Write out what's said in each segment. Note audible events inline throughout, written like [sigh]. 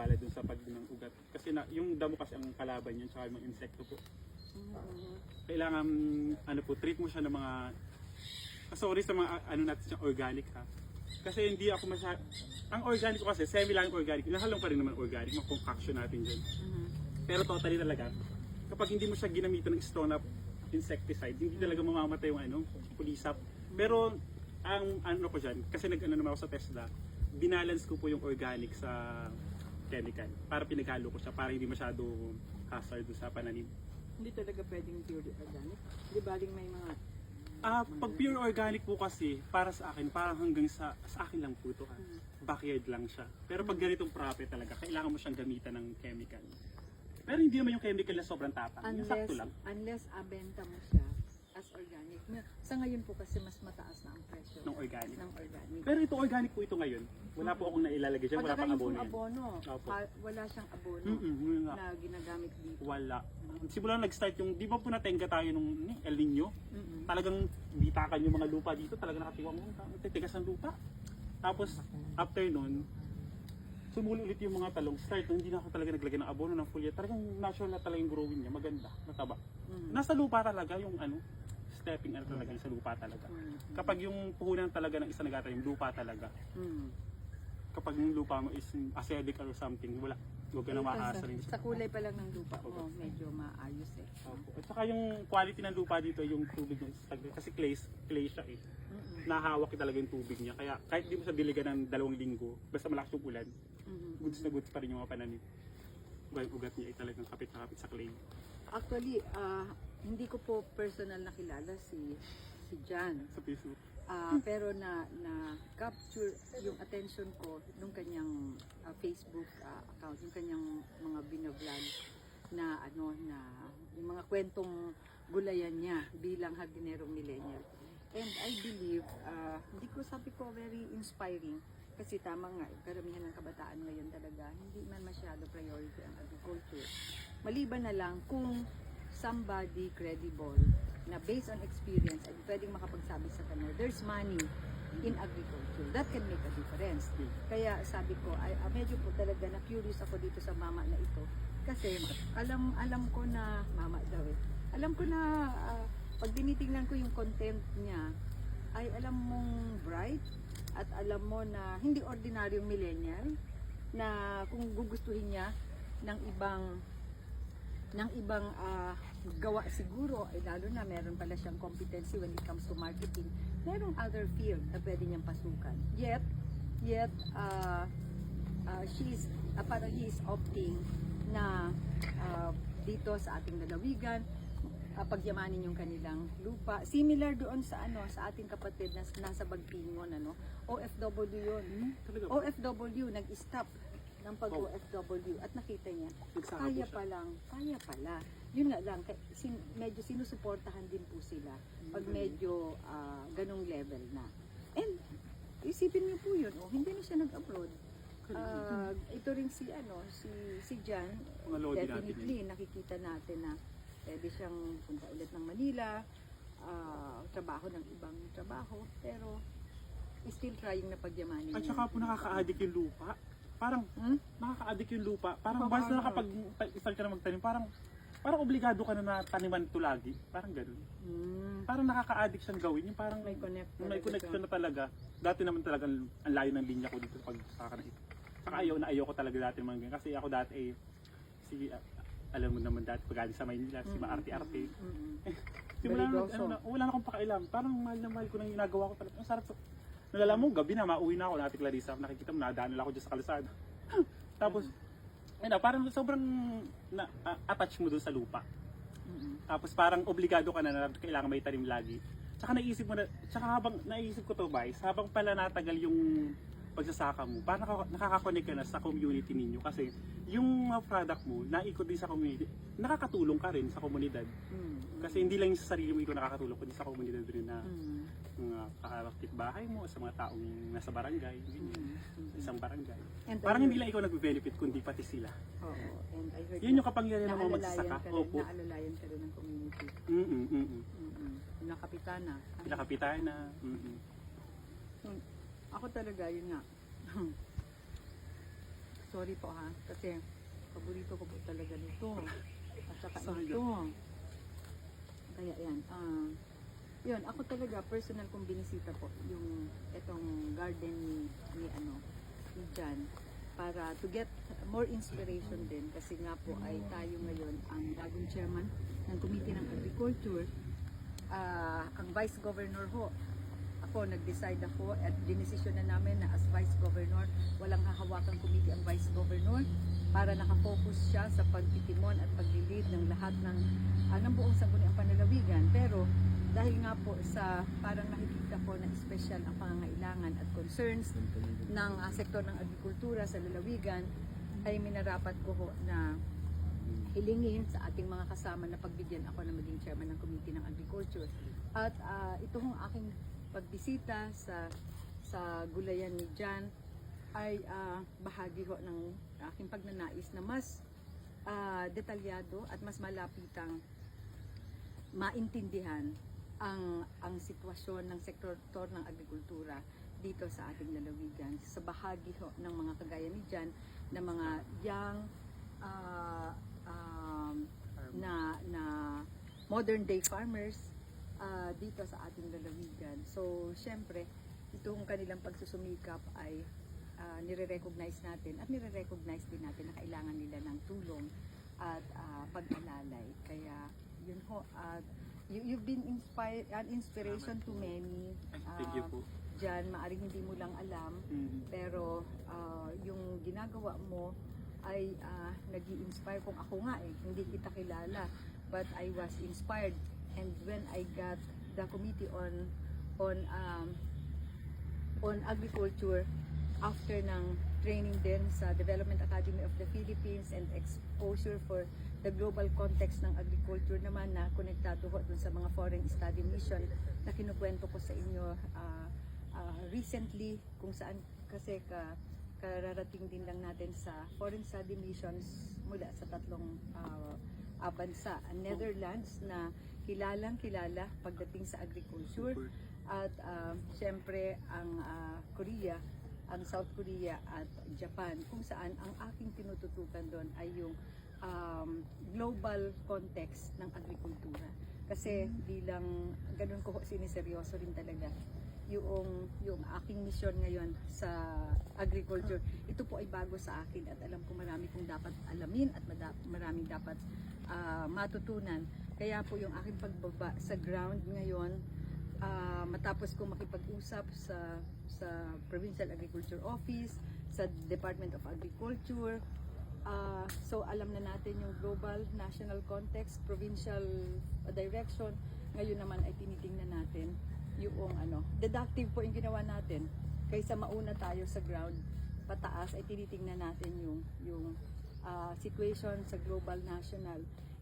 abala dun sa pag ng ugat. Kasi na, yung damo kasi ang kalaban yun, tsaka yung mga insekto po. Mhm. Kailangan, ano po, treat mo siya ng mga, ah, sorry sa mga, ah, ano natin siya, organic ha. Kasi hindi ako masya, ang organic ko kasi, semi lang organic, nahalong pa rin naman organic, mga concoction natin dyan. Mhm. Pero totally talaga, kapag hindi mo siya ginamitan ng strong na insecticide, hindi talaga mamamatay yung ano, pulisap. Pero ang ano ko dyan, kasi nag-ano naman ako sa TESDA, binalance ko po yung organic sa chemical para pinaghalo ko siya para hindi masyado hazard sa pananim. Hindi talaga pwedeng pure organic. Di baling may mga Ah, pag pure organic po kasi, para sa akin, parang hanggang sa, sa akin lang po ito ha. Backyard lang siya. Pero pag ganitong proper talaga, kailangan mo siyang gamitan ng chemical. Pero hindi naman yung chemical na sobrang tapang. Yung unless sakto lang. unless abenta mo siya as organic. May- Sa ngayon po kasi mas mataas na ang presyo Ng organic. ng organic. Pero ito organic po ito ngayon. Wala po akong nailalagay dyan. Wala pang abono yan. abono, Opo. pa- wala siyang abono Mm-mm, na ginagamit dito. Wala. Simula nag-start yung, di ba po natenga tayo nung ni, El Nino? Mm-mm. Talagang bitakan yung mga lupa dito. Talagang nakatiwa mo. Ang titigas ng lupa. Tapos, after nun, sumuli ulit yung mga talong. Start, nung hindi na ako talaga naglagay ng abono ng foliar. Talagang natural na talaga yung growing niya. Maganda. Mataba. Mm. Nasa lupa talaga yung ano, stepping ano talaga sa lupa talaga. Mm. Kapag yung puhunan talaga ng isa nagata yung lupa talaga. Mm. Kapag yung lupa mo is acidic or something, wala. Huwag ka na maasa rin Sa kulay pa lang ng lupa mo, Opo. medyo maayos eh. Opo. At saka yung quality ng lupa dito, yung tubig niya, kasi clay, clay siya eh. Nahawak talaga yung tubig niya. Kaya kahit di mo siya diligan ng dalawang linggo, basta malakas yung ulan, goods na goods pa rin yung mga pananim. Ugat niya ay talagang kapit na kapit sa clay. Actually, ah, hindi ko po personal nakilala si si Jan. Sa Facebook. Ah, pero na na capture yung attention ko nung kanyang ah, Facebook ah, account, yung kanyang mga binablog na ano na yung mga kwentong gulayan niya bilang hardinerong millennial. And I believe, ah, hindi ko sabi ko very inspiring kasi tama nga, karamihan ng kabataan ngayon talaga, hindi man masyado priority ang agriculture. Maliban na lang kung somebody credible na based on experience ay pwedeng makapagsabi sa kanya, there's money in agriculture. That can make a difference. Kaya sabi ko, ay, ah, medyo po talaga na curious ako dito sa mama na ito. Kasi alam alam ko na, mama daw eh, alam ko na ah, pag tinitingnan ko yung content niya, ay alam mong bright at alam mo na hindi ordinaryong millennial na kung gugustuhin niya ng ibang ng ibang ah, gawa siguro, ay lalo na meron pala siyang competency when it comes to marketing, merong other field na pwede niyang pasukan. Yet, yet, uh, uh, she's, uh, parang he is opting na ah, dito sa ating lalawigan, uh, pagyamanin yung kanilang lupa. Similar doon sa ano sa ating kapatid na nasa Bagpingon ano, OFW yun. Hmm? OFW nag-stop ng pag-OFW at nakita niya kaya pa lang, kaya pala. Yun nga lang, sin, medyo sinusuportahan din po sila pag Mm. medyo ah, ganong level na. And isipin niyo po yun, oh, hindi na siya nag-abroad. Ah, ito rin si ano, si si Jan, lodi natin definitely nakikita natin na pwede siyang punta ulit ng Manila, ah, trabaho ng ibang trabaho, pero still trying na pagyamanin. At saka po nakaka-addict yung lupa. Parang Hmm? nakaka-addict yung lupa. Parang Oo, once na ano. nakapag start ka na magtanim, parang parang obligado ka na na taniman to lagi. Parang ganun. Hmm, Parang nakaka-addict siyang gawin. Yung parang may connect may connection na talaga. Dati naman talaga ang layo ng linya ko dito pag saka na ito. Saka ayaw na ayaw ko talaga dati mga ganyan. Kasi ako dati eh, si, ah, alam mo naman dati pag sa Maynila, si Mm, Maarte-arte. mm, mm, mm. Simula na, ano, na, wala na akong pakialam. Parang mahal na mahal ko nang ginagawa ko talaga. Ang sarap. sa- Nalala mo, gabi na, mauwi na ako, nati Clarissa, nakikita mo, nadaan na ako dyan sa kalsada. [laughs] Tapos, ayun na, parang sobrang na, ah, attach mo dun sa lupa. Mm-mm. Tapos parang obligado ka na na kailangan may tanim lagi. Tsaka naisip mo na, tsaka habang naisip ko to guys, habang pala natagal yung pagsasaka mo, parang nakaka- nakaka-connect ka na sa community ninyo kasi yung mga product mo, naikot din sa community, nakakatulong ka rin sa komunidad. Mm, Kasi hindi lang yung sa sarili mo ikaw nakakatulong, kundi sa komunidad rin na mm, mga kakapit bahay mo, sa mga taong nasa barangay, ganyan, mm, mm. isang barangay. And Parang hindi lang ikaw nag-benefit, kundi pati sila. Oo, and I heard Yun yung kapangyarihan ng mga naalalayan magsasaka. ka rin, Opo. naalalayan ka rin ng community. Mm-mm, mm-mm. Mm-mm. Yung kapitana. Pinakapitan na. Mm-mm. Ako talaga, yun nga. [laughs] sorry po ha, kasi paborito ko po talaga nito. At saka ito. Kaya yan, ah, yun, ako talaga, personal kong binisita po, yung itong garden ni, ni ano, ni John, para to get more inspiration din, kasi nga po ay tayo ngayon ang bagong chairman ng Committee ng Agriculture, Ah, ang Vice Governor ho, ako, nag-decide ako at dinesisyon na namin na as Vice Governor, walang hahawakang committee ang Vice Governor para nakafocus siya sa pagtitimon at paglilid ng lahat ng, ah, ng buong sangguniang panlalawigan. Pero dahil nga po sa parang nakikita ko na special ang pangangailangan at concerns ng ah, sektor ng agrikultura sa lalawigan, ay minarapat ko ho na hilingin sa ating mga kasama na pagbigyan ako na maging chairman ng Committee ng Agriculture. At ah, ito hong aking pagbisita sa sa gulayan ni Jan ay ah, bahagi ho ng aking pagnanais na mas ah, detalyado at mas malapitang maintindihan ang ang sitwasyon ng sektor ng agrikultura dito sa ating lalawigan sa bahagi ho ng mga kagaya ni Jan na mga young ah, um, na na modern day farmers ah, dito sa ating lalawigan. So, syempre, itong kanilang pagsusumikap ay ah, nire-recognize natin at nire-recognize din natin na kailangan nila ng tulong at ah, pag-alalay. Kaya, yun ho, at you, you've been inspired, an inspiration to many. Thank you ah, po. Diyan, maaring hindi mo lang alam, Mm. pero ah, yung ginagawa mo ay uh, nag inspire kung ako nga eh, hindi kita kilala. But I was inspired and when I got the committee on on um, on agriculture after ng training din sa Development Academy of the Philippines and exposure for the global context ng agriculture naman na konektado ho dun sa mga foreign study mission na kinukwento ko sa inyo ah, ah, recently kung saan kasi ka kararating din lang natin sa foreign study missions mula sa tatlong ah, bansa. Netherlands na kilalang kilala pagdating sa agriculture at ah, syempre ang ah, Korea, ang South Korea at Japan kung saan ang aking tinututukan doon ay yung um, global context ng agrikultura. Kasi bilang ganun ko siniseryoso rin talaga yung yung aking mission ngayon sa agriculture. Ito po ay bago sa akin at alam ko marami kong dapat alamin at maraming dapat ah, matutunan. Kaya po yung aking pagbaba sa ground ngayon ah, matapos ko makipag-usap sa sa Provincial Agriculture Office, sa Department of Agriculture. Ah, so alam na natin yung global, national context, provincial ah, direction. Ngayon naman ay tinitingnan natin yung ano, deductive po yung ginawa natin. Kaysa mauna tayo sa ground, pataas ay tinitingnan natin yung yung ah, situation sa global, national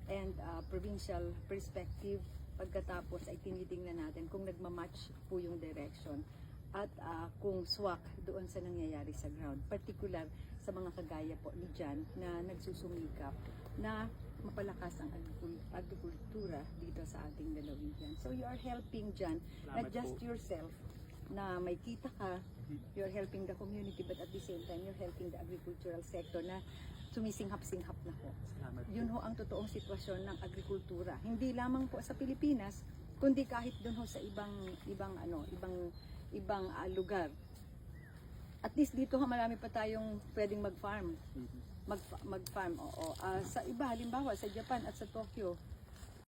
and ah, provincial perspective. Pagkatapos ay tinitingnan natin kung nagmamatch po yung direction at ah, kung swak doon sa nangyayari sa ground. Particular sa mga kagaya po ni Jan na nagsusumikap na mapalakas ang agrikul- agrikultura dito sa ating lalawigan. So you are helping Jan, not just po. yourself na may kita ka, you're helping the community but at the same time you're helping the agricultural sector na sumisinghap-singhap na po. Salamat po. Yun ho ang totoong sitwasyon ng agrikultura. Hindi lamang po sa Pilipinas, kundi kahit doon ho sa ibang ibang ano, ibang ibang ah, lugar. At least dito ha marami pa tayong pwedeng mag-farm. Mhm. Mag mag-farm, oo. Ah, sa iba halimbawa sa Japan at sa Tokyo,